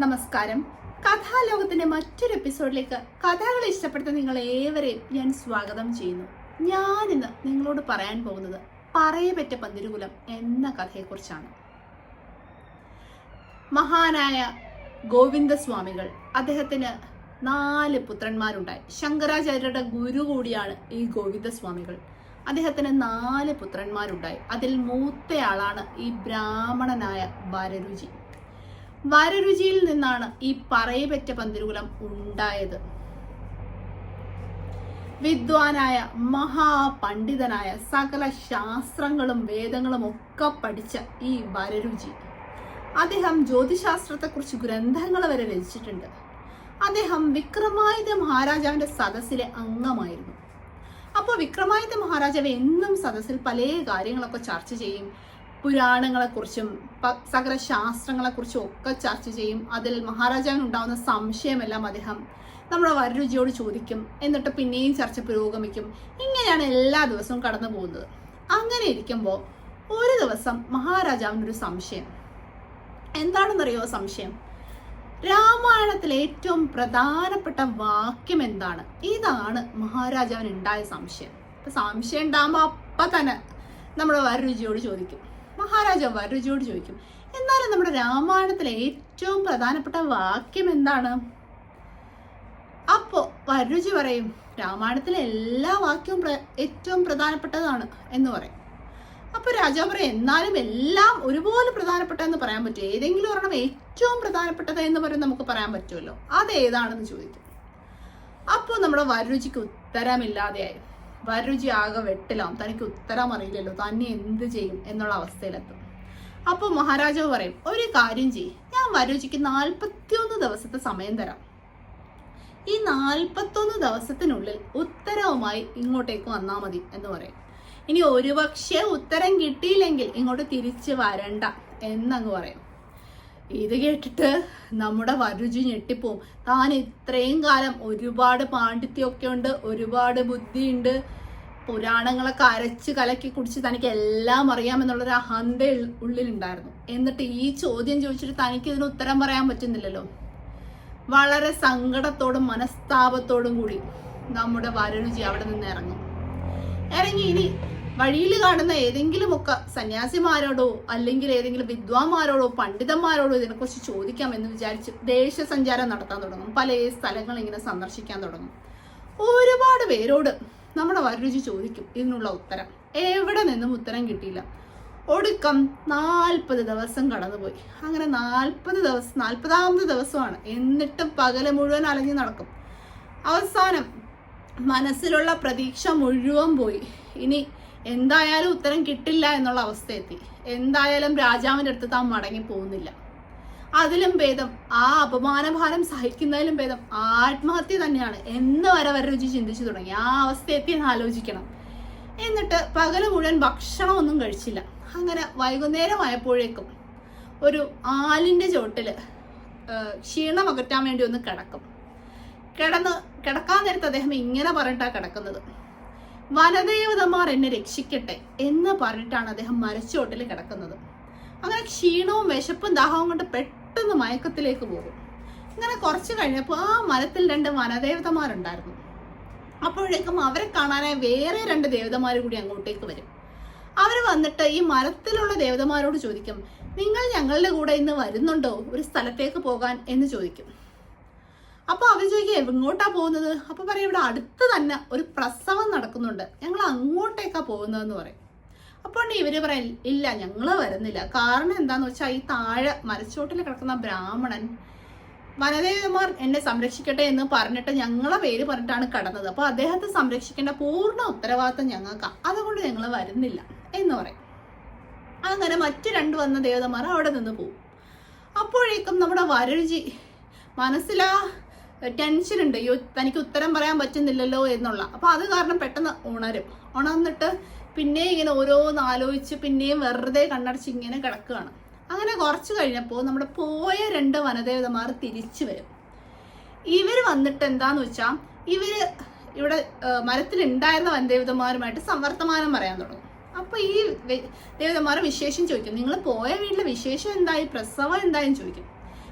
നമസ്കാരം. കഥാലോകത്തിന്റെ മറ്റൊരു എപ്പിസോഡിലേക്ക് കഥകൾ ഇഷ്ടപ്പെടുന്ന നിങ്ങൾ ഏവരെയും ഞാൻ സ്വാഗതം ചെയ്യുന്നു. ഞാൻ ഇന്ന് നിങ്ങളോട് പറയാൻ പോകുന്നത് പറയപെറ്റ പന്തിരുകുലം എന്ന കഥയെക്കുറിച്ചാണ്. മഹാനായ ഗോവിന്ദസ്വാമികൾ അദ്ദേഹത്തിന് നാല് പുത്രന്മാരുണ്ടായി. ശങ്കരാചാര്യരുടെ ഗുരു കൂടിയാണ് ഈ ഗോവിന്ദസ്വാമികൾ. അദ്ദേഹത്തിന് നാല് പുത്രന്മാരുണ്ടായി. അതിൽ മൂത്തയാളാണ് ഈ ബ്രാഹ്മണനായ വരരുചി വരരുചിയിൽ നിന്നാണ് ഈ പറയപെറ്റ പന്തിരുകുലം ഉണ്ടായത്. വിദ്വാനായ മഹാപണ്ഡിതനായ സകല ശാസ്ത്രങ്ങളും വേദങ്ങളും ഒക്കെ പഠിച്ച ഈ വരരുചി. അദ്ദേഹം ജ്യോതിശാസ്ത്രത്തെക്കുറിച്ച് ഗ്രന്ഥങ്ങൾ വരെ രചിച്ചിട്ടുണ്ട്. അദ്ദേഹം വിക്രമായുധ മഹാരാജാവിന്റെ സദസ്സിലെ അംഗമായിരുന്നു. അപ്പോൾ വിക്രമായുധ മഹാരാജാവ് എന്നും സദസ്സിൽ പല കാര്യങ്ങളൊക്കെ ചർച്ച ചെയ്യും. പുരാണങ്ങളെക്കുറിച്ചും കുറിച്ചും സകല ശാസ്ത്രങ്ങളെക്കുറിച്ചും ഒക്കെ ചർച്ച ചെയ്യും. അതിൽ മഹാരാജാവിന് ഉണ്ടാവുന്ന സംശയമെല്ലാം അദ്ദേഹം നമ്മുടെ വരരുചിയോട് ചോദിക്കും. എന്നിട്ട് പിന്നെയും ചർച്ച പുരോഗമിക്കും. ഇങ്ങനെയാണ് എല്ലാ ദിവസവും കടന്നു പോകുന്നത്. അങ്ങനെ ഇരിക്കുമ്പോൾ ഒരു ദിവസം മഹാരാജാവിനൊരു സംശയം. എന്താണെന്നറിയോ സംശയം? രാമായണത്തിലെ ഏറ്റവും പ്രധാനപ്പെട്ട വാക്യം എന്താണ്? ഇതാണ് മഹാരാജാവിന് ഉണ്ടായ സംശയം സംശയം ഉണ്ടാകുമ്പോൾ അപ്പൊ തന്നെ നമ്മുടെ വരരുചിയോട് ചോദിക്കും. മഹാരാജാവ് വരരുചിയോട് ചോദിക്കും എന്നാലും നമ്മുടെ രാമായണത്തിലെ ഏറ്റവും പ്രധാനപ്പെട്ട വാക്യം എന്താണ്? അപ്പോൾ വരരുചി പറയും രാമായണത്തിലെ എല്ലാ വാക്യവും ഏറ്റവും പ്രധാനപ്പെട്ടതാണ് എന്ന് പറയും. അപ്പോൾ രാജാവ് പറയും എന്നാലും എല്ലാം ഒരുപോലെ പ്രധാനപ്പെട്ടതെന്ന് പറയാൻ പറ്റും ഏതെങ്കിലും ഒരെണ്ണം ഏറ്റവും പ്രധാനപ്പെട്ടത് എന്ന് പറയും നമുക്ക് പറയാൻ പറ്റുമല്ലോ. അത് ഏതാണെന്ന് ചോദിക്കും. അപ്പോൾ നമ്മുടെ വരരുചിക്ക് ഉത്തരമില്ലാതെയായി. വരരുചി ആകെ വെട്ടിലാവും. തനിക്ക് ഉത്തരം അറിയില്ലല്ലോ. തന്നെ എന്ത് ചെയ്യും എന്നുള്ള അവസ്ഥയിലെത്തും. അപ്പോൾ മഹാരാജാവ് പറയും ഒരു കാര്യം ചെയ്യും. ഞാൻ വരുചിക്ക് നാൽപ്പത്തിയൊന്ന് ദിവസത്തെ സമയം തരാം. ഈ നാൽപ്പത്തൊന്ന് ദിവസത്തിനുള്ളിൽ ഉത്തരവുമായി ഇങ്ങോട്ടേക്ക് വന്നാൽ മതി എന്ന് പറയും. ഇനി ഒരുപക്ഷെ ഉത്തരം കിട്ടിയില്ലെങ്കിൽ ഇങ്ങോട്ട് തിരിച്ചു വരണ്ട എന്നങ്ങ് പറയും. ഇത് കേട്ടിട്ട് നമ്മുടെ വരുചി ഞെട്ടിപ്പോവും. താൻ ഇത്രയും കാലം ഒരുപാട് പാണ്ഡിത്യമൊക്കെ ഉണ്ട് ഒരുപാട് ബുദ്ധിയുണ്ട്. പുരാണങ്ങളൊക്കെ അരച്ച് കലക്കി കുടിച്ച് തനിക്ക് എല്ലാം അറിയാമെന്നുള്ളൊരു അഹന്ത ഉള്ളിലുണ്ടായിരുന്നു. എന്നിട്ട് ഈ ചോദ്യം ചോദിച്ചിട്ട് തനിക്ക് ഇതിന് ഉത്തരം പറയാൻ പറ്റുന്നില്ലല്ലോ. വളരെ സങ്കടത്തോടും മനസ്താപത്തോടും കൂടി നമ്മുടെ വരരുചി അവിടെ നിന്ന് ഇറങ്ങും. ഇറങ്ങി ഇനി വഴിയിൽ കാണുന്ന ഏതെങ്കിലുമൊക്കെ സന്യാസിമാരോടോ അല്ലെങ്കിൽ ഏതെങ്കിലും വിദ്വാൻമാരോടോ പണ്ഡിതന്മാരോടോ ഇതിനെക്കുറിച്ച് ചോദിക്കാം എന്ന് വിചാരിച്ച് ദേശസഞ്ചാരം നടത്താൻ തുടങ്ങും. പല സ്ഥലങ്ങൾ ഇങ്ങനെ സന്ദർശിക്കാൻ തുടങ്ങും. ഒരുപാട് പേരോട് നമ്മുടെ വരരുചി ചോദിക്കും ഇതിനുള്ള ഉത്തരം. എവിടെ നിന്നും ഉത്തരം കിട്ടിയില്ല. ഒടുക്കം നാൽപ്പത് ദിവസം കടന്നുപോയി. അങ്ങനെ നാൽപ്പത് ദിവസം നാൽപ്പതാമത് ദിവസമാണ്. എന്നിട്ടും പകൽ മുഴുവൻ അലഞ്ഞു നടക്കും. അവസാനം മനസ്സിലുള്ള പ്രതീക്ഷ മുഴുവൻ പോയി. ഇനി എന്തായാലും ഉത്തരം കിട്ടില്ല എന്നുള്ള അവസ്ഥ എത്തി എന്തായാലും രാജാവിന്റെ അടുത്ത് താൻ മടങ്ങി പോകുന്നില്ല. അതിലും ഭേദം ആ അപമാനഭാരം സഹിക്കുന്നതിലും ഭേദം ആത്മഹത്യ തന്നെയാണ്. എന്ന് വരെ വരെ രുചി ചിന്തിച്ചു തുടങ്ങി. ആ അവസ്ഥ എത്തിയെന്ന് ആലോചിക്കണം. എന്നിട്ട് പകൽ മുഴുവൻ ഭക്ഷണമൊന്നും കഴിച്ചില്ല. അങ്ങനെ വൈകുന്നേരമായപ്പോഴേക്കും ഒരു ആലിന്റെ ചോട്ടിൽ ക്ഷീണം അകറ്റാൻ വേണ്ടി ഒന്ന് കിടക്കും. കിടന്ന് കിടക്കാൻ നേരത്ത് അദ്ദേഹം ഇങ്ങനെ പറഞ്ഞിട്ടാണ് കിടക്കുന്നത്. വനദേവതമാർ എന്നെ രക്ഷിക്കട്ടെ എന്ന് പറഞ്ഞിട്ടാണ് അദ്ദേഹം മരച്ചോട്ടിൽ കിടക്കുന്നത്. അങ്ങനെ ക്ഷീണവും വിശപ്പും ദാഹവും കൊണ്ട് പെട്ടെന്ന് മയക്കത്തിലേക്ക് പോകും. ഇങ്ങനെ കുറച്ച് കഴിഞ്ഞപ്പോൾ ആ മരത്തിൽ രണ്ട് വനദേവതമാരുണ്ടായിരുന്നു അപ്പോഴേക്കും അവരെ കാണാനായി വേറെ രണ്ട് ദേവതമാർ കൂടി അങ്ങോട്ടേക്ക് വരും. അവർ വന്നിട്ട് ഈ മരത്തിലുള്ള ദേവതമാരോട് ചോദിക്കും നിങ്ങൾ ഞങ്ങളുടെ കൂടെ ഇന്ന് വരുന്നുണ്ടോ? ഒരു സ്ഥലത്തേക്ക് പോകാൻ? എന്ന് ചോദിക്കും. അപ്പൊ അവർ ചോദിക്കുക എങ്ങോട്ടാ പോകുന്നത്? അപ്പൊ പറയും ഇവിടെ അടുത്ത് തന്നെ ഒരു പ്രസവം നടക്കുന്നുണ്ട്. ഞങ്ങൾ അങ്ങോട്ടേക്കാ പോകുന്നതെന്ന് പറയും. അപ്പോൾ ഇവർ പറയും ഇല്ല ഞങ്ങൾ വരുന്നില്ല. കാരണം എന്താന്ന് വെച്ചാൽ ഈ താഴെ മരച്ചോട്ടിൽ കിടക്കുന്ന ബ്രാഹ്മണൻ വനദേവന്മാർ എന്നെ സംരക്ഷിക്കട്ടെ എന്ന് പറഞ്ഞിട്ട് ഞങ്ങളെ പേര് പറഞ്ഞിട്ടാണ് കടന്നത്. അപ്പൊ അദ്ദേഹത്തെ സംരക്ഷിക്കേണ്ട പൂർണ ഉത്തരവാദിത്തം ഞങ്ങൾക്കാ. അതുകൊണ്ട് ഞങ്ങൾ വരുന്നില്ല എന്ന് പറയും. അങ്ങനെ മറ്റു രണ്ട് വന്ന ദേവതമാർ അവിടെ നിന്ന് പോകും അപ്പോഴേക്കും നമ്മുടെ വരരുചി മനസ്സിലാ ടെൻഷൻ ഉണ്ട്. അയ്യോ തനിക്ക് ഉത്തരം പറയാൻ പറ്റുന്നില്ലല്ലോ എന്നുള്ള. അപ്പോൾ അത് കാരണം പെട്ടെന്ന് ഉണരും. ഉണർന്നിട്ട് പിന്നെ ഇങ്ങനെ ഓരോന്ന് ആലോചിച്ച് പിന്നെയും വെറുതെ കണ്ണടച്ച് ഇങ്ങനെ കിടക്കുകയാണ്. അങ്ങനെ കുറച്ച് കഴിഞ്ഞപ്പോൾ നമ്മുടെ പോയ രണ്ട് വനദേവതമാർ തിരിച്ചു വരും. ഇവർ വന്നിട്ട് എന്താന്ന് വെച്ചാൽ ഇവർ ഇവിടെ മരത്തിൽ ഉണ്ടായിരുന്ന വനദേവതമാരുമായിട്ട് സംവർത്തമാനം പറയാൻ തുടങ്ങും. അപ്പോൾ ഈ ദേവതമാരെ വിശേഷം ചോദിക്കും. നിങ്ങൾ പോയ വീട്ടിലെ വിശേഷം എന്തായി പ്രസവം എന്തായാലും ചോദിക്കും.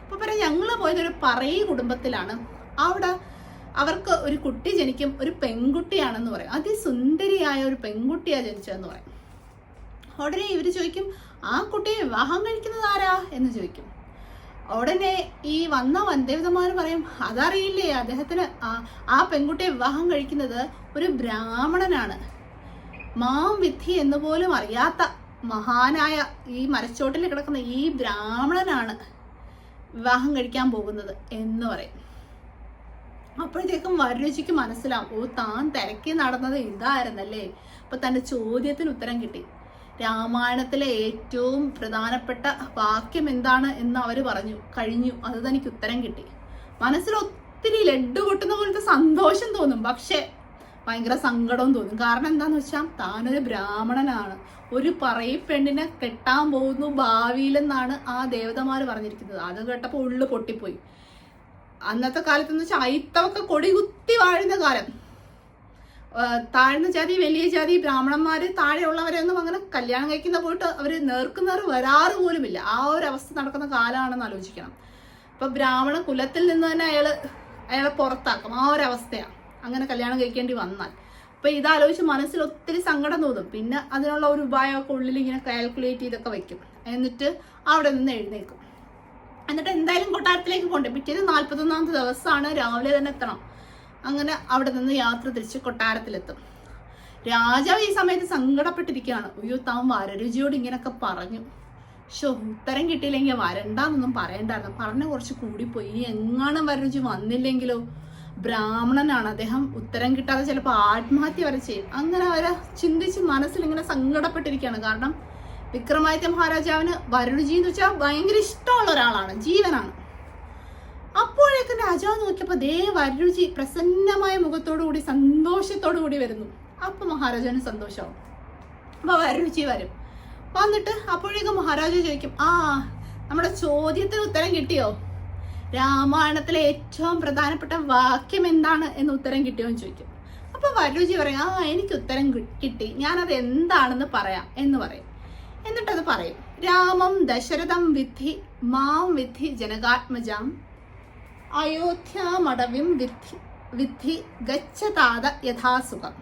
അപ്പൊ പറയാം ഞങ്ങൾ പോയത് ഒരു പറയി കുടുംബത്തിലാണ്. അവിടെ അവർക്ക് ഒരു കുട്ടി ജനിക്കും ഒരു പെൺകുട്ടിയാണെന്ന് പറയും. അതിസുന്ദരിയായ ഒരു പെൺകുട്ടിയാ ജനിച്ചതെന്ന് പറയും. ഉടനെ ഇവർ ചോദിക്കും ആ കുട്ടിയെ വിവാഹം കഴിക്കുന്നത് ആരാ? എന്ന് ചോദിക്കും. ഉടനെ ഈ വന്ന വന്ദേവിതമാർ പറയും അതറിയില്ലേ അദ്ദേഹത്തിന് ആ പെൺകുട്ടിയെ വിവാഹം കഴിക്കുന്നത് ഒരു ബ്രാഹ്മണനാണ്. മാം വിധി എന്ന് പോലും അറിയാത്ത മഹാനായ ഈ മരച്ചോട്ടിൽ കിടക്കുന്ന ഈ ബ്രാഹ്മണനാണ്. വിവാഹം കഴിക്കാൻ പോകുന്നത് എന്ന് പറയും. അപ്പോഴത്തേക്കും വരരുചിക്ക് മനസ്സിലാവും ഓ താൻ തിരക്കി നടന്നത് ഇതായിരുന്നല്ലേ? അപ്പൊ തന്റെ ചോദ്യത്തിന് ഉത്തരം കിട്ടി. രാമായണത്തിലെ ഏറ്റവും പ്രധാനപ്പെട്ട വാക്യം എന്താണ് എന്ന് അവർ പറഞ്ഞു. കഴിഞ്ഞു. അത് തനിക്ക് ഉത്തരം കിട്ടി. മനസ്സിൽ ഒത്തിരി ലഡ്ഡു കൊട്ടുന്ന പോലത്തെ സന്തോഷം തോന്നും. പക്ഷെ ഭയങ്കര സങ്കടവും തോന്നും. കാരണം എന്താന്ന് വെച്ചാൽ താനൊരു ബ്രാഹ്മണനാണ്. ഒരു പറയി പെണ്ണിനെ കെട്ടാൻ പോകുന്നു ഭാവിയിലെന്നാണ് ആ ദേവതമാര് പറഞ്ഞിരിക്കുന്നത്. അത് കേട്ടപ്പോൾ ഉള്ളു പൊട്ടിപ്പോയി. അന്നത്തെ കാലത്ത് എന്ന് വെച്ചാൽ അയിത്തമൊക്കെ കൊടികുത്തി വാഴുന്ന കാലം. താഴ്ന്ന ജാതി വലിയ ജാതി ബ്രാഹ്മണന്മാര് താഴെയുള്ളവരെയൊന്നും അങ്ങനെ കല്യാണം കഴിക്കുന്ന പോയിട്ട് അവർ നേർക്കുന്നവർ വരാറ് പോലുമില്ല. ആ ഒരു അവസ്ഥ നടക്കുന്ന കാലമാണെന്ന് ആലോചിക്കണം. അപ്പൊ ബ്രാഹ്മണ കുലത്തിൽ നിന്ന് തന്നെ അയാൾ അയാളെ പുറത്താക്കും. ആ ഒരു അങ്ങനെ കല്യാണം കഴിക്കേണ്ടി വന്നാൽ. അപ്പൊ ഇതാലോചിച്ച് മനസ്സിൽ ഒത്തിരി സങ്കടം തോന്നും. പിന്നെ അതിനുള്ള ഒരു ഉപായമൊക്കെ ഉള്ളിൽ ഇങ്ങനെ കാൽക്കുലേറ്റ് ചെയ്തൊക്കെ വെക്കും. എന്നിട്ട് അവിടെ നിന്ന് എഴുന്നേക്കും എന്നിട്ട് എന്തായാലും കൊട്ടാരത്തിലേക്ക് കൊണ്ട് പിറ്റേത് നാൽപ്പത്തൊന്നാമത്തെ ദിവസമാണ് രാവിലെ തന്നെ എത്തണം. അങ്ങനെ അവിടെ നിന്ന് യാത്ര തിരിച്ച് കൊട്ടാരത്തിലെത്തും. രാജാവ് ഈ സമയത്ത് സങ്കടപ്പെട്ടിരിക്കുകയാണ്. അയ്യോ താൻ വരരുചിയോട് ഇങ്ങനെയൊക്കെ പറഞ്ഞു. ഷോ ഉത്തരം കിട്ടിയില്ലെങ്കിൽ വരണ്ടെന്നൊന്നും പറയണ്ടായിരുന്നു. പറഞ്ഞ കുറച്ച് കൂടിപ്പോയി. ഇനി എങ്ങാനും വരരുചി വന്നില്ലെങ്കിലോ? ബ്രാഹ്മണനാണ്. അദ്ദേഹം ഉത്തരം കിട്ടാതെ ചിലപ്പോൾ ആത്മഹത്യ വരെ ചെയ്യും. അങ്ങനെ അവരെ ചിന്തിച്ച് മനസ്സിൽ ഇങ്ങനെ സങ്കടപ്പെട്ടിരിക്കുകയാണ്. കാരണം വിക്രമാദിത്യ മഹാരാജാവിന് വരുണജി എന്ന് വെച്ചാൽ ഭയങ്കര ഇഷ്ടമുള്ള ഒരാളാണ്. ജീവനാണ്. അപ്പോഴേക്കും രാജാവ് നോക്കിയപ്പോൾ ദേ വരുചി പ്രസന്നമായ മുഖത്തോടു കൂടി സന്തോഷത്തോടു കൂടി വരുന്നു. അപ്പൊ മഹാരാജാവിന് സന്തോഷമാവും അപ്പൊ വരുചി വരും. വന്നിട്ട് അപ്പോഴേക്കും മഹാരാജ ചോദിക്കും ആ നമ്മുടെ ചോദ്യത്തിന് ഉത്തരം കിട്ടിയോ? രാമായണത്തിലെ ഏറ്റവും പ്രധാനപ്പെട്ട വാക്യം എന്താണ് എന്ന് ഉത്തരം കിട്ടിയോ എന്ന് ചോദിക്കും. അപ്പൊ വരുചി പറയും ആ എനിക്ക് ഉത്തരം കിട്ടി. ഞാനത് എന്താണെന്ന് പറയാം എന്ന് പറയും. എന്നിട്ടത് പറയും. രാമം ദശരഥം വിദ്ധി മാം വിദ്ധി ജനകാത്മജാം മടവിം വിദ്ധി വിദ്ധി ഗച്ഛതാത യഥാസുഖം.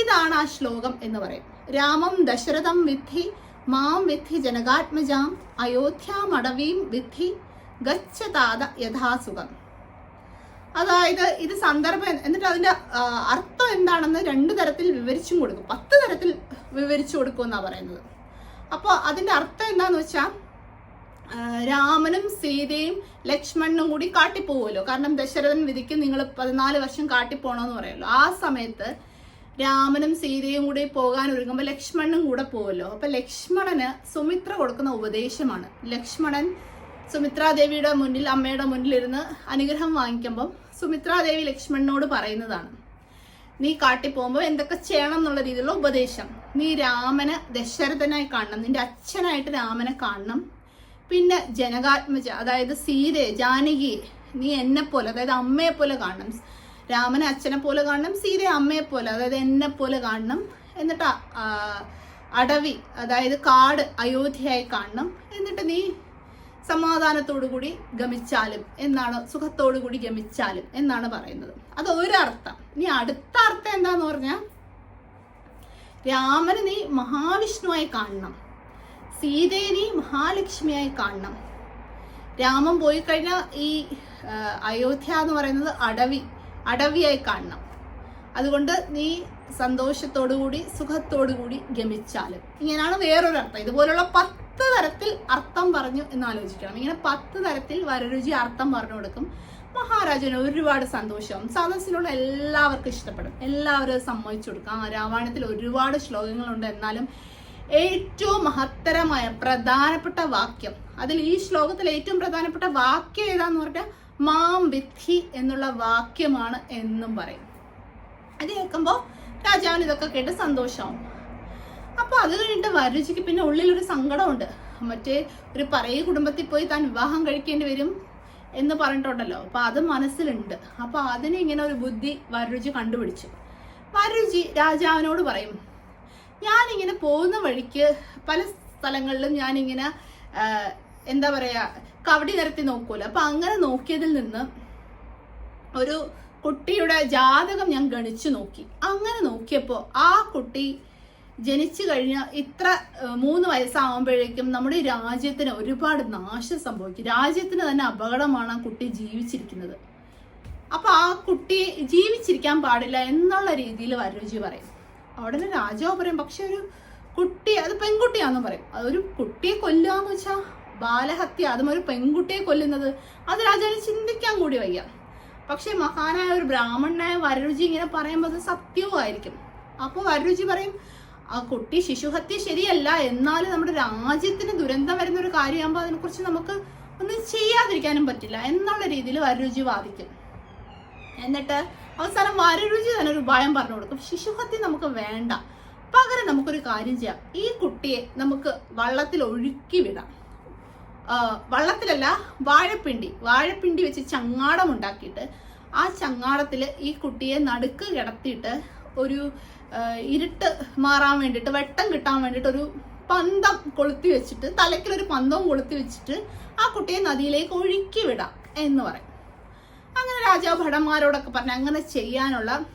ഇതാണ് ആ ശ്ലോകം എന്ന് പറയും. രാമം ദശരഥം വിദ്ധി മാം വിദ്ധി ജനകാത്മജാം അയോധ്യാമടവീം വിദ്ധി ഗച്ഛതാത യഥാസുഖം അതായത് ഇത് സന്ദർഭം എന്നിട്ട് അതിന്റെ അർത്ഥം എന്താണെന്ന് രണ്ട് തരത്തിൽ വിവരിച്ചും കൊടുക്കും. പത്ത് തരത്തിൽ വിവരിച്ചു കൊടുക്കും എന്നാ പറയുന്നത്. അപ്പോൾ അതിന്റെ അർത്ഥം എന്താന്ന് വെച്ചാൽ രാമനും സീതയും ലക്ഷ്മണനും കൂടി കാട്ടിപ്പോവുമല്ലോ. കാരണം ദശരഥൻ വിധിക്ക് നിങ്ങൾ പതിനാല് വർഷം കാട്ടിപ്പോണമെന്ന് പറയുമല്ലോ. ആ സമയത്ത് രാമനും സീതയും കൂടി പോകാൻ ഒരുങ്ങുമ്പോൾ ലക്ഷ്മണനും കൂടെ പോവല്ലോ അപ്പൊ ലക്ഷ്മണന് സുമിത്ര കൊടുക്കുന്ന ഉപദേശമാണ്. ലക്ഷ്മണൻ സുമിത്രാദേവിയുടെ മുന്നിൽ അമ്മയുടെ മുന്നിലിരുന്ന് അനുഗ്രഹം വാങ്ങിക്കുമ്പം സുമിത്രാദേവി ലക്ഷ്മണനോട് പറയുന്നതാണ് നീ കാട്ടി പോകുമ്പോൾ എന്തൊക്കെ ചെയ്യണം എന്നുള്ള രീതിയിലുള്ള ഉപദേശം. നീ രാമനെ ദശരഥനായി കാണണം നിന്റെ അച്ഛനായിട്ട് രാമനെ കാണണം. പിന്നെ ജനകാത്മജ അതായത് സീതയെ ജാനകി നീ എന്നെ പോലെ അതായത് അമ്മയെ പോലെ കാണണം. രാമനെ അച്ഛനെ പോലെ കാണണം സീതയെ അമ്മയെ പോലെ അതായത് എന്നെ പോലെ കാണണം. എന്നിട്ട് അടവി അതായത് കാട് അയോധ്യയായി കാണണം. എന്നിട്ട് നീ സമാധാനത്തോടു കൂടി ഗമിച്ചാലും എന്നാണ് സുഖത്തോടുകൂടി ഗമിച്ചാലും എന്നാണ് പറയുന്നത്. അത് ഒരർത്ഥം. ഇനി അടുത്ത അർത്ഥം എന്താന്ന് പറഞ്ഞാൽ രാമനെ നീ മഹാവിഷ്ണുവായി കാണണം. സീതയെ നീ മഹാലക്ഷ്മിയായി കാണണം. രാമൻ പോയി കഴിഞ്ഞാൽ ഈ അയോധ്യ എന്ന് പറയുന്നത് അടവി അടവിയായി കാണണം. അതുകൊണ്ട് നീ സന്തോഷത്തോടുകൂടി സുഖത്തോടുകൂടി സുഖത്തോടു കൂടി ഗമിച്ചാലും. ഇങ്ങനെയാണ് വേറൊരു അർത്ഥം ഇതുപോലുള്ള പത്ത് തരത്തിൽ അർത്ഥം പറഞ്ഞു എന്ന് ആലോചിക്കണം ഇങ്ങനെ പത്ത് തരത്തിൽ വരരുചി അർത്ഥം പറഞ്ഞു കൊടുക്കും. മഹാരാജന് ഒരുപാട് സന്തോഷം. സദസ്സിലുള്ള എല്ലാവർക്കും ഇഷ്ടപ്പെടും. എല്ലാവരും സമ്മതിച്ചു കൊടുക്കാം. രാമായണത്തിൽ ഒരുപാട് ശ്ലോകങ്ങളുണ്ട്. എന്നാലും ഏറ്റവും മഹത്തരമായ പ്രധാനപ്പെട്ട വാക്യം. അതിൽ ഈ ശ്ലോകത്തിൽ ഏറ്റവും പ്രധാനപ്പെട്ട വാക്യം ഏതാന്ന് പറഞ്ഞാൽ മാം വിധി എന്നുള്ള വാക്യമാണ് എന്നും പറയും. അത് കേൾക്കുമ്പോൾ രാജാവിന് ഇതൊക്കെ കേട്ട് സന്തോഷമാവും. അപ്പൊ അത് കഴിഞ്ഞിട്ട് വരരുചിക്ക് പിന്നെ ഉള്ളിലൊരു സങ്കടമുണ്ട്. മറ്റേ ഒരു പറയ കുടുംബത്തിൽ പോയി താൻ വിവാഹം കഴിക്കേണ്ടി വരും എന്ന് പറഞ്ഞിട്ടുണ്ടല്ലോ. അപ്പോൾ അത് മനസ്സിലുണ്ട്. അപ്പോൾ അതിന് ഇങ്ങനെ ഒരു ബുദ്ധി വരരുചി കണ്ടുപിടിച്ചു. വരരുചി രാജാവിനോട് പറയും ഞാനിങ്ങനെ പോകുന്ന വഴിക്ക് പല സ്ഥലങ്ങളിലും ഞാനിങ്ങനെ എന്താ പറയാ കവടി നിരത്തി നോക്കൂല. അപ്പൊ അങ്ങനെ നോക്കിയതിൽ നിന്ന് ഒരു കുട്ടിയുടെ ജാതകം ഞാൻ ഗണിച്ചു നോക്കി. അങ്ങനെ നോക്കിയപ്പോൾ ആ കുട്ടി ജനിച്ചു കഴിഞ്ഞ ഇത്ര മൂന്ന് വയസ്സാകുമ്പോഴേക്കും നമ്മുടെ രാജ്യത്തിന് ഒരുപാട് നാശം സംഭവിക്കും. രാജ്യത്തിന് തന്നെ അപകടമാണ് ആ കുട്ടി ജീവിച്ചിരിക്കുന്നത്. അപ്പൊ ആ കുട്ടി ജീവിച്ചിരിക്കാൻ പാടില്ല എന്നുള്ള രീതിയിൽ വരരുചി പറയും. അവിടെ രാജാവ് പറയും പക്ഷെ ഒരു കുട്ടി അത് പെൺകുട്ടിയാന്ന് പറയും. അതൊരു കുട്ടിയെ കൊല്ലാന്ന് വെച്ചാ ബാലഹത്യ അതും ഒരു പെൺകുട്ടിയെ കൊല്ലുന്നത്. അത് രാജാവിന് ചിന്തിക്കാൻ കൂടി വയ്യ. പക്ഷെ മഹാനായ ഒരു ബ്രാഹ്മണനായ വരരുചി ഇങ്ങനെ പറയുമ്പോൾ അത് സത്യവുമായിരിക്കും. അപ്പോൾ വരരുചി പറയും ആ കുട്ടി ശിശുഹത്യ ശരിയല്ല. എന്നാൽ നമ്മുടെ രാജ്യത്തിന് ദുരന്തം വരുന്ന ഒരു കാര്യമാകുമ്പോൾ അതിനെക്കുറിച്ച് നമുക്ക് ഒന്നും ചെയ്യാതിരിക്കാനും പറ്റില്ല. എന്നുള്ള രീതിയിൽ വരരുചി വാദിക്കും എന്നിട്ട് അവസാനം വരരുചി തന്നെ ഒരു ഭയം പറഞ്ഞു കൊടുക്കും. ശിശുഹത്യ നമുക്ക് വേണ്ട. പകരം നമുക്കൊരു കാര്യം ചെയ്യാം. ഈ കുട്ടിയെ നമുക്ക് വള്ളത്തിൽ ഒഴുക്കി വിടാം. വള്ളത്തിലല്ല വാഴപ്പിണ്ടി. വാഴപ്പിണ്ടി വെച്ച് ചങ്ങാടം ഉണ്ടാക്കിയിട്ട് ആ ചങ്ങാടത്തിൽ ഈ കുട്ടിയെ നടുക്ക് കിടത്തിയിട്ട് ഒരു ഇരുട്ട് മാറാൻ വേണ്ടിയിട്ട് വെട്ടം കിട്ടാൻ വേണ്ടിയിട്ട് ഒരു പന്തം കൊളുത്തി വെച്ചിട്ട് തലയ്ക്കിലൊരു പന്തവും കൊളുത്തി വെച്ചിട്ട് ആ കുട്ടിയെ നദിയിലേക്ക് ഒഴുക്കി വിടാം എന്ന് പറയും. അങ്ങനെ രാജാവ് ഭടന്മാരോടൊക്കെ പറഞ്ഞു അങ്ങനെ ചെയ്യാനുള്ള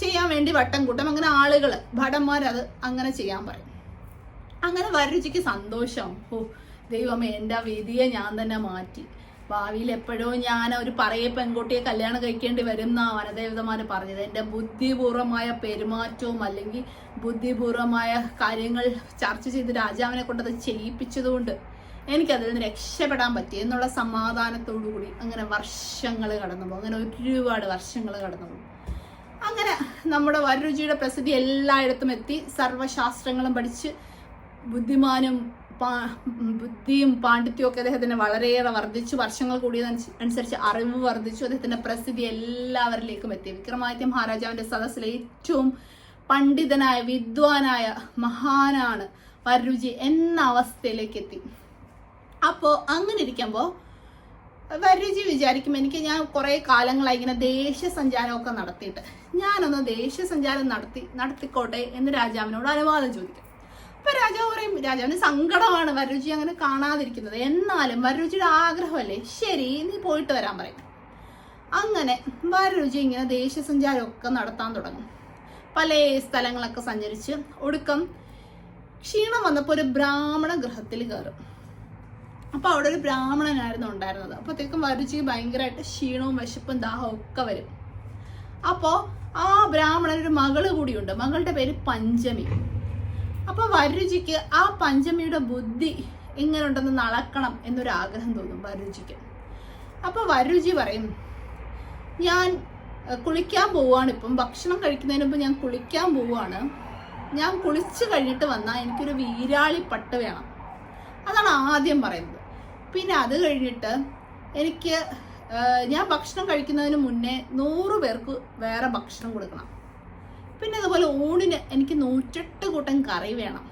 ചെയ്യാൻ വേണ്ടി വട്ടം കൂട്ടം. അങ്ങനെ ആളുകൾ ഭടന്മാരത് അങ്ങനെ ചെയ്യാൻ പറയും. അങ്ങനെ വരരുചിക്ക് സന്തോഷം. ഓ ദൈവമേ എന്റെ വിധിയെ ഞാൻ തന്നെ മാറ്റി. ഭാവിയിൽ എപ്പോഴും ഞാൻ ഒരു പറയ പെൺകുട്ടിയെ കല്യാണം കഴിക്കേണ്ടി വരും എന്നാ വനദേവതമാർ പറഞ്ഞത്. എന്റെ ബുദ്ധിപൂർവമായ പെരുമാറ്റവും അല്ലെങ്കിൽ ബുദ്ധിപൂർവമായ കാര്യങ്ങൾ ചർച്ച ചെയ്ത് രാജാവിനെ കൊണ്ടത് ചെയ്യിപ്പിച്ചതുകൊണ്ട് എനിക്കതിൽ നിന്ന് രക്ഷപ്പെടാൻ പറ്റി എന്നുള്ള സമാധാനത്തോടു കൂടി അങ്ങനെ വർഷങ്ങൾ കടന്നു പോകും. അങ്ങനെ ഒരുപാട് വർഷങ്ങൾ കടന്നു പോകും. അങ്ങനെ നമ്മുടെ വരരുചിയുടെ പ്രസിദ്ധി എല്ലായിടത്തും എത്തി. സർവശാസ്ത്രങ്ങളും പഠിച്ച് ബുദ്ധിമാനും ബുദ്ധിയും പാണ്ഡിത്യവും ഒക്കെ അദ്ദേഹത്തിന് വളരെയേറെ വർദ്ധിച്ചു. വർഷങ്ങൾ കൂടിയതനുസരിച്ച് അറിവ് വർദ്ധിച്ചു. അദ്ദേഹത്തിന്റെ പ്രസിദ്ധി എല്ലാവരിലേക്കും എത്തി. വിക്രമാദിത്യ മഹാരാജാവിന്റെ സദസ്സിലെ ഏറ്റവും പണ്ഡിതനായ വിദ്വാനായ മഹാനാണ് വരരുചി എന്ന അവസ്ഥയിലേക്ക് എത്തി. അപ്പോൾ അങ്ങനെ ഇരിക്കുമ്പോൾ വരരുചി വിചാരിക്കും എനിക്ക് ഞാൻ കുറേ കാലങ്ങളായി ഇങ്ങനെ ദേശസഞ്ചാരമൊക്കെ നടത്തിയിട്ട്. ഞാനൊന്ന് ദേശസഞ്ചാരം നടത്തി നടത്തിക്കോട്ടെ എന്ന് രാജാവിനോട് അനുവാദം ചോദിക്കും. അപ്പൊ രാജാവ് പറയും രാജാവിന് സങ്കടമാണ് വരരുചി അങ്ങനെ കാണാതിരിക്കുന്നത്. എന്നാലും വരരുചിയുടെ ആഗ്രഹമല്ലേ? ശരി നീ പോയിട്ട് വരാൻ പറയും. അങ്ങനെ വരരുചി ഇങ്ങനെ ദേശസഞ്ചാരമൊക്കെ നടത്താൻ തുടങ്ങും. പല സ്ഥലങ്ങളൊക്കെ സഞ്ചരിച്ച് ഒടുക്കം ക്ഷീണം വന്നപ്പോൾ ഒരു ബ്രാഹ്മണ ഗൃഹത്തിൽ കയറും. അപ്പൊ അവിടെ ഒരു ബ്രാഹ്മണനായിരുന്നു ഉണ്ടായിരുന്നത്. അപ്പോഴത്തേക്കും വരരുചിക്ക് ഭയങ്കരമായിട്ട് ക്ഷീണവും വിശപ്പും ദാഹവും ഒക്കെ വരും. അപ്പോൾ ആ ബ്രാഹ്മണൻ ഒരു മകൾ കൂടിയുണ്ട്. മകളുടെ പേര് പഞ്ചമി. അപ്പൊ വരുചിക്ക് ആ പഞ്ചമിയുടെ ബുദ്ധി എങ്ങനെ ഉണ്ടെന്ന് അളക്കണം എന്നൊരു ആഗ്രഹം തോന്നും വരുചിക്ക്. അപ്പോൾ വരുചി പറയും ഞാൻ കുളിക്കാൻ പോവാണ് ഇപ്പം. ഭക്ഷണം കഴിക്കുന്നതിന് മുമ്പ് ഞാൻ കുളിക്കാൻ പോവാണ്. ഞാൻ കുളിച്ചു കഴിഞ്ഞിട്ട് വന്നാൽ എനിക്കൊരു വീരാളി പട്ട് വേണം. അതാണ് ആദ്യം പറയുന്നത്. പിന്നെ അത് കഴിഞ്ഞിട്ട് എനിക്ക് ഞാൻ ഭക്ഷണം കഴിക്കുന്നതിന് മുന്നേ നൂറ് പേർക്ക് വേറെ ഭക്ഷണം കൊടുക്കണം. പിന്നെ അതുപോലെ ഊണിന് എനിക്ക് നൂറ്റെട്ട് കൂട്ടം കറി വേണം.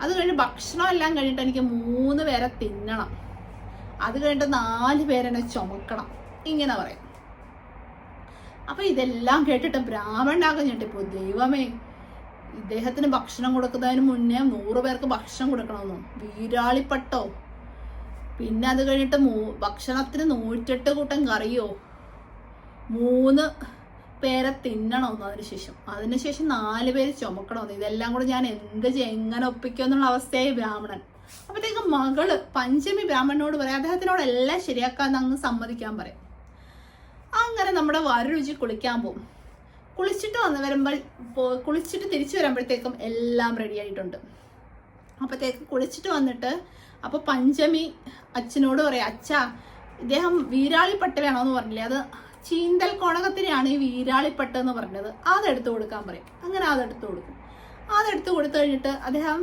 അത് കഴിഞ്ഞ് ഭക്ഷണം എല്ലാം കഴിഞ്ഞിട്ട് എനിക്ക് മൂന്ന് പേരെ തിന്നണം. അത് കഴിഞ്ഞിട്ട് നാല് പേരെന്നെ ചുമക്കണം. ഇങ്ങനെ പറയും. അപ്പൊ ഇതെല്ലാം കേട്ടിട്ട് ബ്രാഹ്മണനാകും ഇപ്പൊ ദൈവമേ ഇദ്ദേഹത്തിന് ഭക്ഷണം കൊടുക്കുന്നതിന് മുന്നേ നൂറ് പേർക്ക് ഭക്ഷണം കൊടുക്കണമെന്നോ. വീരാളിപ്പട്ടോ. പിന്നെ അത് കഴിഞ്ഞിട്ട് ഭക്ഷണത്തിന് നൂറ്റെട്ട് കൂട്ടം കറിയോ. മൂന്ന് പേരെ തിന്നണമെന്ന് അതിനുശേഷം അതിനുശേഷം നാല് പേര് ചുമക്കണമെന്ന് ഇതെല്ലാം കൂടെ ഞാൻ എന്ത് എങ്ങനെ ഒപ്പിക്കും എന്നുള്ള അവസ്ഥയായി ബ്രാഹ്മണൻ. അപ്പത്തേക്ക് മകൾ പഞ്ചമി ബ്രാഹ്മണനോട് പറയാം അദ്ദേഹത്തിനോട് എല്ലാം ശരിയാക്കാന്ന് അങ്ങ് സമ്മതിക്കാൻ പറയും. അങ്ങനെ നമ്മുടെ വരരുചി കുളിക്കാൻ പോകും കുളിച്ചിട്ട് വന്ന് വരുമ്പോൾ കുളിച്ചിട്ട് തിരിച്ചു വരുമ്പോഴത്തേക്കും എല്ലാം റെഡി ആയിട്ടുണ്ട്. അപ്പോഴത്തേക്ക് കുളിച്ചിട്ട് വന്നിട്ട് അപ്പൊ പഞ്ചമി അച്ഛനോട് പറയാം അച്ഛാ ഇദ്ദേഹം വീരാളിപ്പട്ട് വേണമെന്ന് പറഞ്ഞില്ലേ? അത് ചീന്തൽ കൊണകത്തിനെയാണ് ഈ വീരാളിപ്പട്ട് എന്ന് പറഞ്ഞത്. അതെടുത്ത് കൊടുക്കാൻ പറയും. അങ്ങനെ അതെടുത്ത് കൊടുക്കും. അതെടുത്ത് കൊടുത്തു കഴിഞ്ഞിട്ട് അദ്ദേഹം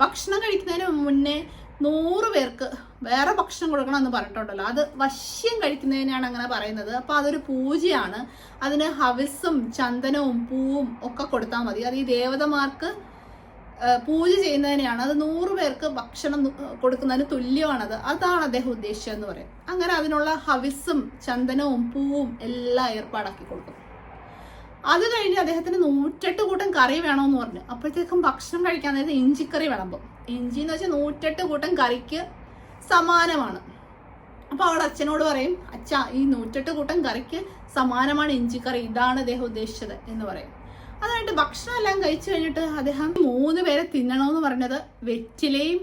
ഭക്ഷണം കഴിക്കുന്നതിന് മുന്നേ നൂറ് പേർക്ക് വേറെ ഭക്ഷണം കൊടുക്കണം എന്ന് പറഞ്ഞിട്ടുണ്ടല്ലോ. അത് വശ്യം കഴിക്കുന്നതിനാണ് അങ്ങനെ പറയുന്നത്. അപ്പോൾ അതൊരു പൂജയാണ്. അതിന് ഹവിസും ചന്ദനവും പൂവും ഒക്കെ കൊടുത്താൽ മതി. അത് ഈ ദേവതമാർക്ക് പൂജ ചെയ്യുന്നതിനെയാണ്. അത് നൂറ് പേർക്ക് ഭക്ഷണം കൊടുക്കുന്നതിന് തുല്യമാണത്. അതാണ് അദ്ദേഹം ഉദ്ദേശിച്ചതെന്ന് പറയും. അങ്ങനെ അതിനുള്ള ഹവിസും ചന്ദനവും പൂവും എല്ലാം ഏർപ്പാടാക്കി കൊടുക്കും. അത് കഴിഞ്ഞ് അദ്ദേഹത്തിന് നൂറ്റെട്ട് കൂട്ടം കറി വേണമെന്ന് പറഞ്ഞു. അപ്പോഴത്തേക്കും ഭക്ഷണം കഴിക്കാൻ നേരത്തെ ഇഞ്ചിക്കറി വിളമ്പും. ഇഞ്ചി എന്ന് വെച്ചാൽ നൂറ്റെട്ട് കൂട്ടം കറിക്ക് സമാനമാണ്. അപ്പൊ അവൾ അച്ഛനോട് പറയും അച്ഛ ഈ നൂറ്റെട്ട് കൂട്ടം കറിക്ക് സമാനമാണ് ഇഞ്ചിക്കറി. ഇതാണ് അദ്ദേഹം ഉദ്ദേശിച്ചത് എന്ന് പറയും. അതായിട്ട് ഭക്ഷണം എല്ലാം കഴിച്ചു കഴിഞ്ഞിട്ട് അദ്ദേഹം മൂന്ന് പേരെ തിന്നണമെന്ന് പറഞ്ഞത് വെറ്റിലയും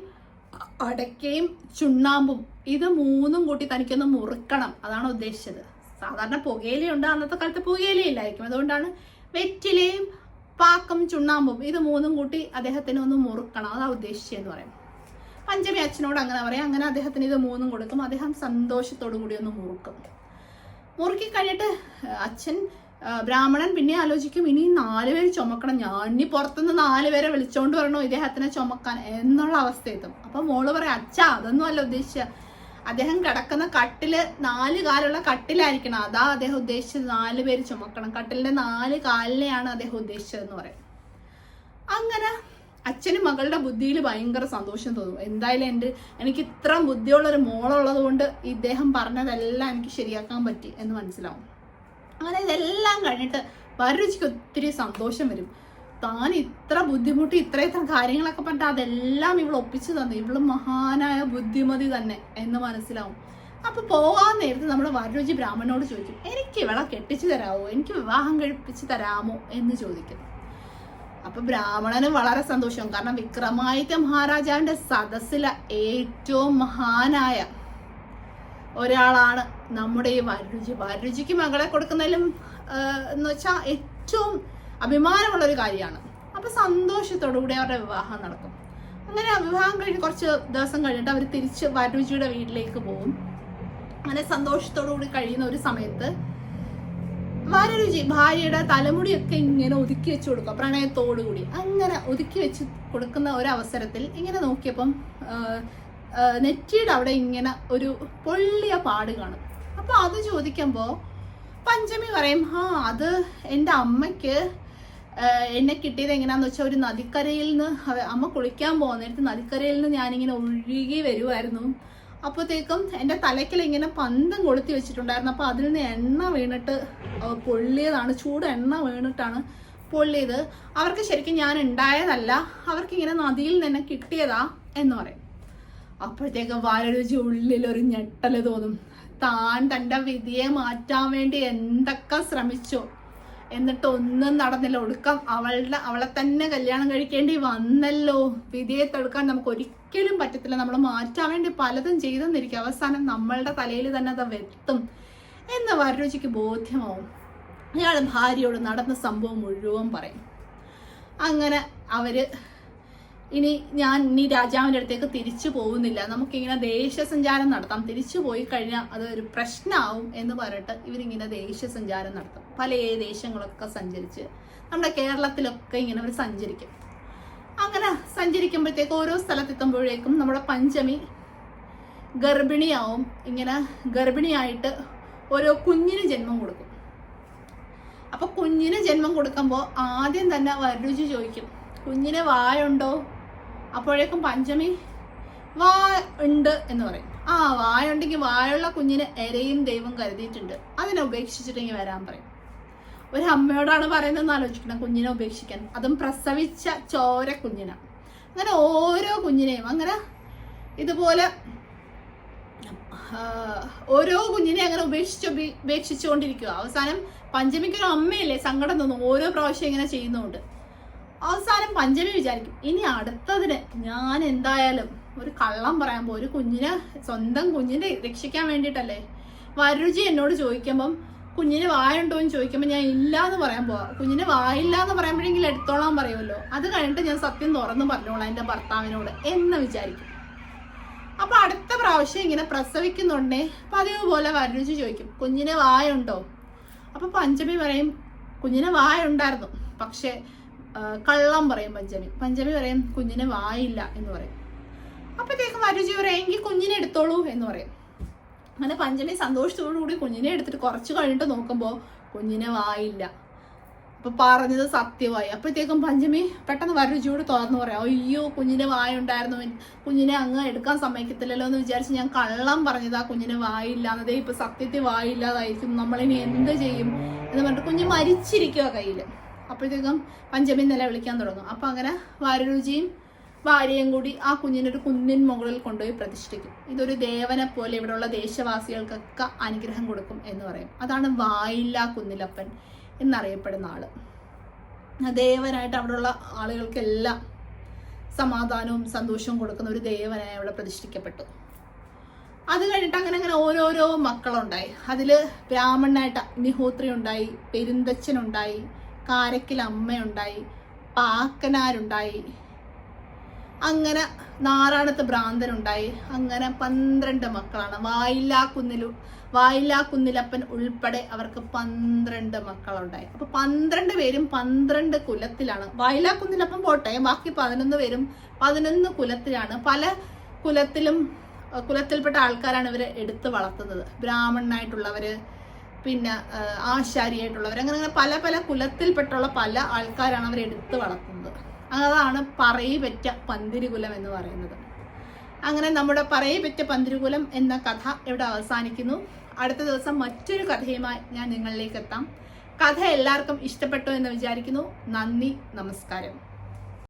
അടക്കയും ചുണ്ണാമ്പും. ഇത് മൂന്നും കൂട്ടി തനിക്കൊന്ന് മുറുക്കണം. അതാണ് ഉദ്ദേശിച്ചത്. സാധാരണ പുകയിലയുണ്ട് അന്നത്തെ കാലത്ത് പുകയിലയില്ലായിരിക്കും അതുകൊണ്ടാണ് വെറ്റിലയും പാക്കും ചുണ്ണാമ്പും ഇത് മൂന്നും കൂട്ടി അദ്ദേഹത്തിന് ഒന്ന് മുറുക്കണം. അതാ ഉദ്ദേശിച്ചതെന്ന് പറയും. പഞ്ചമി അച്ഛനോട് അങ്ങനെ പറയാം. അങ്ങനെ അദ്ദേഹത്തിന് ഇത് മൂന്നും കൊടുക്കും. അദ്ദേഹം സന്തോഷത്തോടു കൂടി ഒന്ന് മുറുക്കും. മുറുക്കി കഴിഞ്ഞിട്ട് അച്ഛൻ ബ്രാഹ്മണൻ പിന്നെ ആലോചിക്കും ഇനി നാലുപേര് ചുമക്കണം. ഞാൻ ഇനി പുറത്തുനിന്ന് നാലുപേരെ വിളിച്ചോണ്ട് വരണോ ഇദ്ദേഹത്തിനെ ചുമക്കാൻ എന്നുള്ള അവസ്ഥ എത്തും അപ്പൊ മോൾ പറയാം അച്ഛാ അതൊന്നും അല്ല ഉദ്ദേശിച്ച. അദ്ദേഹം കിടക്കുന്ന കട്ടിൽ നാല് കാലുള്ള കട്ടിലായിരിക്കണം. അതാ അദ്ദേഹം ഉദ്ദേശിച്ചത് നാല് പേര് ചുമക്കണം. കട്ടിലിന്റെ നാല് കാലിനെയാണ് അദ്ദേഹം ഉദ്ദേശിച്ചതെന്ന് പറയും. അങ്ങനെ അച്ഛനും മകളുടെ ബുദ്ധിയിൽ ഭയങ്കര സന്തോഷം തോന്നും. എന്തായാലും എന്റെ എനിക്ക് ഇത്ര ബുദ്ധിയുള്ള ഒരു മോളുള്ളത് കൊണ്ട് ഇദ്ദേഹം പറഞ്ഞതെല്ലാം എനിക്ക് ശരിയാക്കാൻ പറ്റി എന്ന് മനസ്സിലാവും. അങ്ങനെ ഇതെല്ലാം കഴിഞ്ഞിട്ട് വരരുചിക്ക് ഒത്തിരി സന്തോഷം വരും. താൻ ഇത്ര ബുദ്ധിമുട്ടി ഇത്ര ഇത്ര കാര്യങ്ങളൊക്കെ പറഞ്ഞിട്ട് അതെല്ലാം ഇവൾ ഒപ്പിച്ചു തന്നു. ഇവൾ മഹാനായ ബുദ്ധിമതി തന്നെ എന്ന് മനസ്സിലാവും. അപ്പൊ പോകാൻ നേരത്ത് നമ്മുടെ വരരുചി ബ്രാഹ്മണനോട് ചോദിക്കും എനിക്ക് ഇവളെ കെട്ടിച്ചു തരാമോ എനിക്ക് വിവാഹം കഴിപ്പിച്ചു തരാമോ? എന്ന് ചോദിക്കും. അപ്പൊ ബ്രാഹ്മണന് വളരെ സന്തോഷം. കാരണം വിക്രമാദിത്യ മഹാരാജാവിന്റെ സദസ്സിലെ ഏറ്റവും മഹാനായ ഒരാളാണ് നമ്മുടെ ഈ വരരുചി. വരരുചിക്ക് മകളെ കൊടുക്കുന്നതിലും എന്ന് വെച്ചാൽ ഏറ്റവും അഭിമാനമുള്ളൊരു കാര്യമാണ്. അപ്പം സന്തോഷത്തോടു കൂടി അവരുടെ വിവാഹം നടക്കും. അങ്ങനെ വിവാഹം കഴിഞ്ഞ് കുറച്ച് ദിവസം കഴിഞ്ഞിട്ട് അവർ തിരിച്ച് വരരുചിയുടെ വീട്ടിലേക്ക് പോകും. അങ്ങനെ സന്തോഷത്തോടു കൂടി കഴിയുന്ന ഒരു സമയത്ത് വരരുചി ഭാര്യയുടെ തലമുടിയൊക്കെ ഇങ്ങനെ ഒതുക്കി വെച്ച് കൊടുക്കുക പ്രണയത്തോടുകൂടി. അങ്ങനെ ഒതുക്കി വെച്ച് കൊടുക്കുന്ന ഒരു അവസരത്തിൽ ഇങ്ങനെ നോക്കിയപ്പം നെറ്റിയുടെ അവിടെ ഇങ്ങനെ ഒരു പൊള്ളിയ പാട് കാണും. അപ്പൊ അത് ചോദിക്കുമ്പോൾ പഞ്ചമി പറയും ആ അത് എന്റെ അമ്മയ്ക്ക് എന്നെ കിട്ടിയത് എങ്ങനെയാന്ന് വെച്ചാൽ ഒരു നദിക്കരയിൽ നിന്ന് അമ്മ കുളിക്കാൻ പോകുന്നിടത്ത് നദിക്കരയിൽ നിന്ന് ഞാനിങ്ങനെ ഒഴുകി വരുമായിരുന്നു അപ്പോഴത്തേക്കും എന്റെ തലയ്ക്കൽ ഇങ്ങനെ പന്തം കൊളുത്തി വെച്ചിട്ടുണ്ടായിരുന്നു. അപ്പോൾ അതിൽ നിന്ന് എണ്ണ വീണിട്ട് പൊള്ളിയതാണ് ചൂട് എണ്ണ വീണിട്ടാണ് പൊള്ളിയത്. അവർക്ക് ശരിക്കും ഞാൻ ഉണ്ടായതല്ല അവർക്ക് ഇങ്ങനെ നദിയിൽ നിന്ന് കിട്ടിയതാ എന്ന് പറയും. അപ്പോഴത്തേക്ക് വരരുചി ഉള്ളിൽ ഒരു ഞെട്ടൽ തോന്നും. താൻ തന്റെ വിധിയെ മാറ്റാൻ വേണ്ടി എന്തൊക്കെ ശ്രമിച്ചോ? എന്നിട്ട് ഒന്നും നടന്നില്ല. ഒടുക്കം അവളുടെ അവളെ തന്നെ കല്യാണം കഴിക്കേണ്ടി വന്നല്ലോ. വിധിയെ തടുക്കാൻ നമുക്ക് ഒരിക്കലും പറ്റത്തില്ല. നമ്മൾ മാറ്റാൻ വേണ്ടി പലതും ചെയ്തെന്നിരിക്കും. അവസാനം നമ്മളുടെ തലയിൽ തന്നെ അത് വെത്തും. എന്ന് വരരുചിക്ക് ബോധ്യമാവും. അയാൾ ഭാര്യയോട് നടന്ന സംഭവം മുഴുവൻ പറയും. അങ്ങനെ അവർ ഇനി ഞാൻ ഇനി രാജാവിന്റെ അടുത്തേക്ക് തിരിച്ചു പോകുന്നില്ല. നമുക്കിങ്ങനെ ദേശസഞ്ചാരം നടത്താം. തിരിച്ചു പോയി കഴിഞ്ഞാൽ അത് ഒരു പ്രശ്നമാവും എന്ന് പറഞ്ഞിട്ട് ഇവരിങ്ങനെ ദേശസഞ്ചാരം നടത്തും. പല ദേശങ്ങളൊക്കെ സഞ്ചരിച്ച് നമ്മുടെ കേരളത്തിലൊക്കെ ഇങ്ങനെ അവർ സഞ്ചരിക്കും. അങ്ങനെ സഞ്ചരിക്കുമ്പോഴത്തേക്ക് ഓരോ സ്ഥലത്തെത്തുമ്പോഴേക്കും നമ്മുടെ പഞ്ചമി ഗർഭിണിയാവും. ഇങ്ങനെ ഗർഭിണിയായിട്ട് ഓരോ കുഞ്ഞിന് ജന്മം കൊടുക്കും. അപ്പൊ കുഞ്ഞിന് ജന്മം കൊടുക്കുമ്പോൾ ആദ്യം തന്നെ വരരുചി ചോദിക്കും. കുഞ്ഞിന് വായുണ്ടോ? അപ്പോഴേക്കും പഞ്ചമി വാ ഉണ്ട് എന്ന് പറയും. ആ വായുണ്ടെങ്കിൽ വായുള്ള കുഞ്ഞിന് എരയും ദൈവം കരുതിയിട്ടുണ്ട്. അതിനെ ഉപേക്ഷിച്ചിട്ടെങ്കിൽ വരാൻ പറയും. ഒരു അമ്മയോടാണ് പറയുന്നതെന്ന് ആലോചിക്കണം കുഞ്ഞിനെ ഉപേക്ഷിക്കാൻ. അതും പ്രസവിച്ച ചോര കുഞ്ഞിനാണ് അങ്ങനെ ഓരോ കുഞ്ഞിനെയും അങ്ങനെ ഇതുപോലെ ഓരോ കുഞ്ഞിനെ അങ്ങനെ ഉപേക്ഷിച്ച് ഉപേ- ഉപേക്ഷിച്ചുകൊണ്ടിരിക്കുക. അവസാനം പഞ്ചമിക്കൊരു അമ്മയല്ലേ സങ്കടം തോന്നും. ഓരോ പ്രാവശ്യം ഇങ്ങനെ ചെയ്യുന്നതുകൊണ്ട് അവസാനം പഞ്ചമി വിചാരിക്കും. ഇനി അടുത്തതിന് ഞാൻ എന്തായാലും ഒരു കള്ളം പറയാൻ പോകും ഒരു കുഞ്ഞിനെ സ്വന്തം കുഞ്ഞിനെ രക്ഷിക്കാൻ വേണ്ടിയിട്ടല്ലേ? വരുചി എന്നോട് ചോദിക്കുമ്പം കുഞ്ഞിന് വായുണ്ടോ? എന്ന് ചോദിക്കുമ്പോൾ ഞാൻ ഇല്ല എന്ന് പറയാൻ പോവാ. കുഞ്ഞിന് വായില്ല എന്ന് പറയുമ്പോഴെങ്കിൽ എടുത്തോളാൻ പറയുമല്ലോ. അത് കഴിഞ്ഞിട്ട് ഞാൻ സത്യം തുറന്നു പറഞ്ഞോളാം എന്റെ ഭർത്താവിനോട് എന്ന് വിചാരിക്കും. അപ്പൊ അടുത്ത പ്രാവശ്യം ഇങ്ങനെ പ്രസവിക്കുന്നുണ്ടേ പതിവ് പോലെ വരുചി ചോദിക്കും കുഞ്ഞിന് വായുണ്ടോ? അപ്പൊ പഞ്ചമി പറയും കുഞ്ഞിന് വായുണ്ടായിരുന്നു. പക്ഷെ കള്ളം പറയും പഞ്ചമി. പഞ്ചമി പറയും കുഞ്ഞിന് വായില്ല എന്ന് പറയും. അപ്പോഴത്തേക്കും വരരുചി പറയും എങ്കിൽ കുഞ്ഞിനെ എടുത്തോളൂ എന്ന് പറയും. അങ്ങനെ പഞ്ചമി സന്തോഷത്തോടു കൂടി കുഞ്ഞിനെ എടുത്തിട്ട് കുറച്ച് കഴിഞ്ഞിട്ട് നോക്കുമ്പോൾ കുഞ്ഞിനെ വായില്ല. അപ്പൊ പറഞ്ഞത് സത്യമായി. അപ്പോഴത്തേക്കും പഞ്ചമി പെട്ടെന്ന് വരരുചിയോട് തുറന്നു പറയാം അയ്യോ കുഞ്ഞിന് വായുണ്ടായിരുന്നു. കുഞ്ഞിനെ അങ്ങ് എടുക്കാൻ സമ്മതിക്കത്തില്ലല്ലോ എന്ന് വിചാരിച്ച് ഞാൻ കള്ളം പറഞ്ഞതാ കുഞ്ഞിന് വായില്ലാന്നതേ ഇപ്പൊ സത്യത്തിൽ വായില്ലാതായിരിക്കും നമ്മളിനി എന്ത് ചെയ്യും? എന്ന് പറഞ്ഞിട്ട് കുഞ്ഞ് മരിച്ചിരിക്കുക കയ്യിൽ അപ്പോഴത്തേക്കും പഞ്ചമി നില വിളിക്കാൻ തുടങ്ങും. അപ്പം അങ്ങനെ വാരരുചിയും ഭാര്യയും കൂടി ആ കുഞ്ഞിനൊരു കുന്നിൻ മുകളിൽ കൊണ്ടുപോയി പ്രതിഷ്ഠിക്കും. ഇതൊരു ദേവനെ പോലെ ഇവിടെയുള്ള ദേശവാസികൾക്കൊക്കെ അനുഗ്രഹം കൊടുക്കും എന്ന് പറയും. അതാണ് വായില്ല കുന്നിലപ്പൻ എന്നറിയപ്പെടുന്ന ആൾ. ദേവനായിട്ട് അവിടെയുള്ള ആളുകൾക്കെല്ലാം സമാധാനവും സന്തോഷവും കൊടുക്കുന്ന ഒരു ദേവനായി അവിടെ പ്രതിഷ്ഠിക്കപ്പെട്ടു. അത് കഴിഞ്ഞിട്ട് അങ്ങനെ അങ്ങനെ ഓരോരോ മക്കളുണ്ടായി. അതിൽ ബ്രാഹ്മണനായിട്ട് അഗ്നിഹോത്രി ഉണ്ടായി പെരുന്തച്ഛനുണ്ടായി കാരക്കിൽ അമ്മയുണ്ടായി പാക്കനാരുണ്ടായി. അങ്ങനെ നാറാണത്ത് ഭ്രാന്തനുണ്ടായി അങ്ങനെ പന്ത്രണ്ട് മക്കളാണ്. വായില്ലാ കുന്നിലു വായില്ലാ കുന്നിലപ്പൻ ഉൾപ്പെടെ അവർക്ക് പന്ത്രണ്ട് മക്കളുണ്ടായി. അപ്പൊ പന്ത്രണ്ട് പേരും പന്ത്രണ്ട് കുലത്തിലാണ്. വായില്ലാ കുന്നിലപ്പൻ പോട്ടെ ബാക്കി പതിനൊന്ന് പേരും പതിനൊന്ന് കുലത്തിലാണ്. പല കുലത്തിലും കുലത്തിൽപ്പെട്ട ആൾക്കാരാണ് ഇവരെ എടുത്തു വളർത്തുന്നത്. ബ്രാഹ്മണനായിട്ടുള്ളവര് പിന്നെ ആശാരിയായിട്ടുള്ളവർ. അങ്ങനെ അങ്ങനെ പല പല കുലത്തിൽപ്പെട്ടുള്ള പല ആൾക്കാരാണ് അവർ എടുത്തു വളർത്തുന്നത്. അതാണ് പറയിപെറ്റ പന്തിരികുലം എന്ന് പറയുന്നത്. അങ്ങനെ നമ്മുടെ പറയിപെറ്റ പന്തിരികുലം എന്ന കഥ ഇവിടെ അവസാനിക്കുന്നു. അടുത്ത ദിവസം മറ്റൊരു കഥയുമായി ഞാൻ നിങ്ങളിലേക്ക് എത്താം. കഥ എല്ലാവർക്കും ഇഷ്ടപ്പെട്ടു എന്ന് വിചാരിക്കുന്നു. നന്ദി നമസ്കാരം.